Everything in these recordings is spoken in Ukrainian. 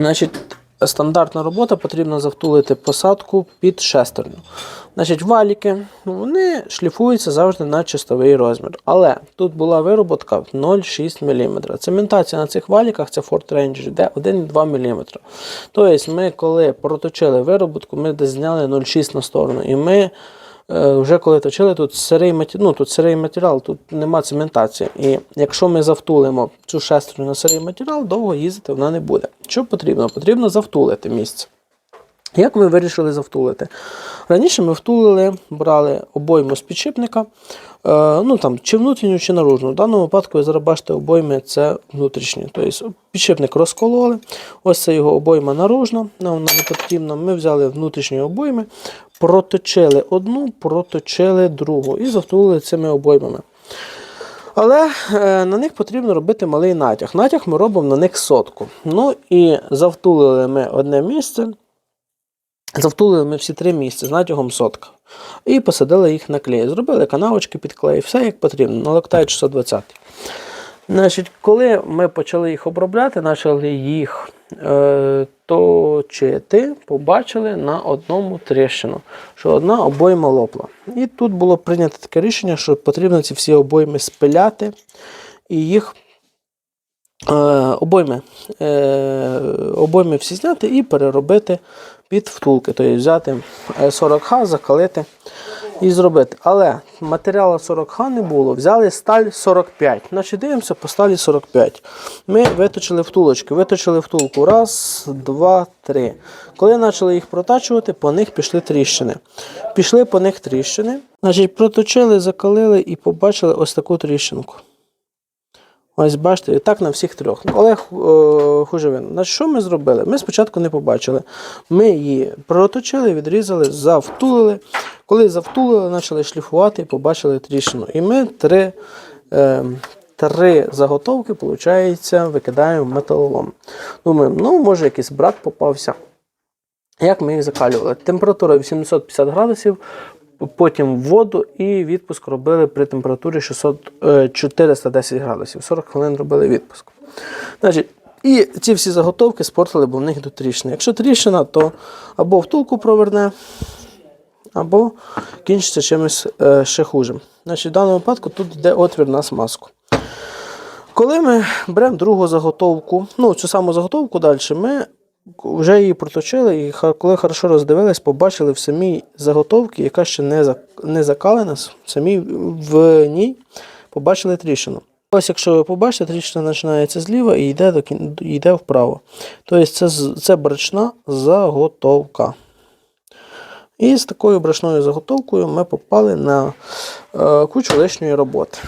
Значить, стандартна робота потрібно завтулити посадку під шестерню. Значить, валіки вони шліфуються завжди на чистовий розмір. Але тут була вироботка 0,6 мм. Цементація на цих валіках це Ford Ranger йде 1,2 мм. Тобто, ми, коли проточили вироботку, ми десь зняли 0,6 на сторону. І ми вже коли точили, тут сирий матеріал, ну, тут сирий матеріал, тут нема цементації. І якщо ми завтулимо цю шестерню на сирий матеріал, довго їздити вона не буде. Що потрібно? Потрібно завтулити місце. Як ми вирішили завтулити? Раніше ми втулили, брали обойму з підшипника, е, ну там чи внутрішню, чи наружну. В даному випадку ви зараз бачите обойми це внутрішні. Тобто підшипник розкололи. Ось це його обойма наружна, нам не потрібна. Ми взяли внутрішні обойми, проточили одну, проточили другу і завтулили цими обоймами. Але е, на них потрібно робити малий натяг. Натяг ми робимо на них сотку. Ну і завтулили ми одне місце. Завтулили ми всі три місця з натягом сотка. І посадили їх на клей. Зробили канавочки під клей, все як потрібно, на локтай 620. Значить, коли ми почали їх обробляти, почали їх точити, побачили на одному тріщину, що одна обойма лопла. І тут було прийнято таке рішення, що потрібно ці всі обойми спиляти і їх е, обойми, е, обойми всі зняти і переробити під втулки. Тобто взяти е, 40Х, закалити і зробити. Але матеріалу 40Х не було. Взяли сталь 45. Значить, дивимося по сталі 45. Ми виточили втулочки. Виточили втулку. Раз, два, три. Коли почали їх протачувати, по них пішли тріщини. Пішли по них тріщини. Значить, проточили, закалили і побачили ось таку тріщинку. Ось бачите, так на всіх трьох. Ну, Олег е, Хужевин. Що ми зробили? Ми спочатку не побачили. Ми її проточили, відрізали, завтулили. Коли завтулили, почали шліфувати і побачили тріщину. І ми три, е, три заготовки, виходить, викидаємо металолом. Думаємо, ну, може, якийсь брак попався. Як ми їх закалювали? Температура 850 градусів, потім воду і відпуск робили при температурі 600, е, 410 градусів. 40 хвилин робили відпуск. Значить, і ці всі заготовки спортили, бо в них йдуть тріщини. Якщо тріщина, то або втулку проверне, або кінчиться чимось е, ще хуже. Значить, в даному випадку тут йде отвір на смазку. Коли ми беремо другу заготовку, ну цю саму заготовку далі, ми вже її проточили, і коли хорошо роздивились, побачили в самій заготовці, яка ще не, не закалена, в в ній побачили тріщину. Ось, якщо ви побачите, тріщина починається зліва і йде, до, йде вправо. Тобто це, це брачна заготовка. І з такою брашною заготовкою ми попали на е, кучу лишньої роботи.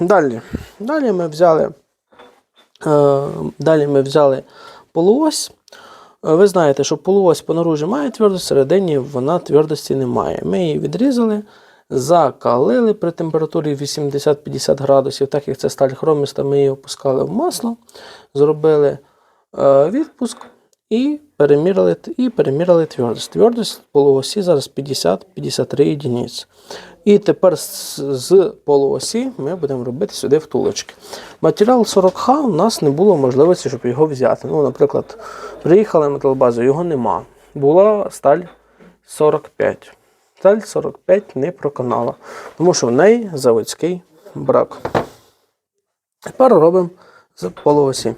Далі, далі ми взяли, е, далі ми взяли полуось. Е, Ви знаєте, що полуось понаружі має твердость, всередині вона твердості не має. Ми її відрізали, закалили при температурі 80-50 градусів, так як це сталь хроміста, ми її опускали в масло, зробили е, відпуск і переміряли, і переміряли твердость. Твердость полуосі зараз 50-53 єдиниці. І тепер з, з полуосі ми будемо робити сюди втулочки. Матеріал 40Х у нас не було можливості, щоб його взяти. Ну, наприклад, на металобазу, його нема. Була сталь 45. Сталь 45 не проканала, тому що в неї заводський брак. Тепер робимо з полуосі.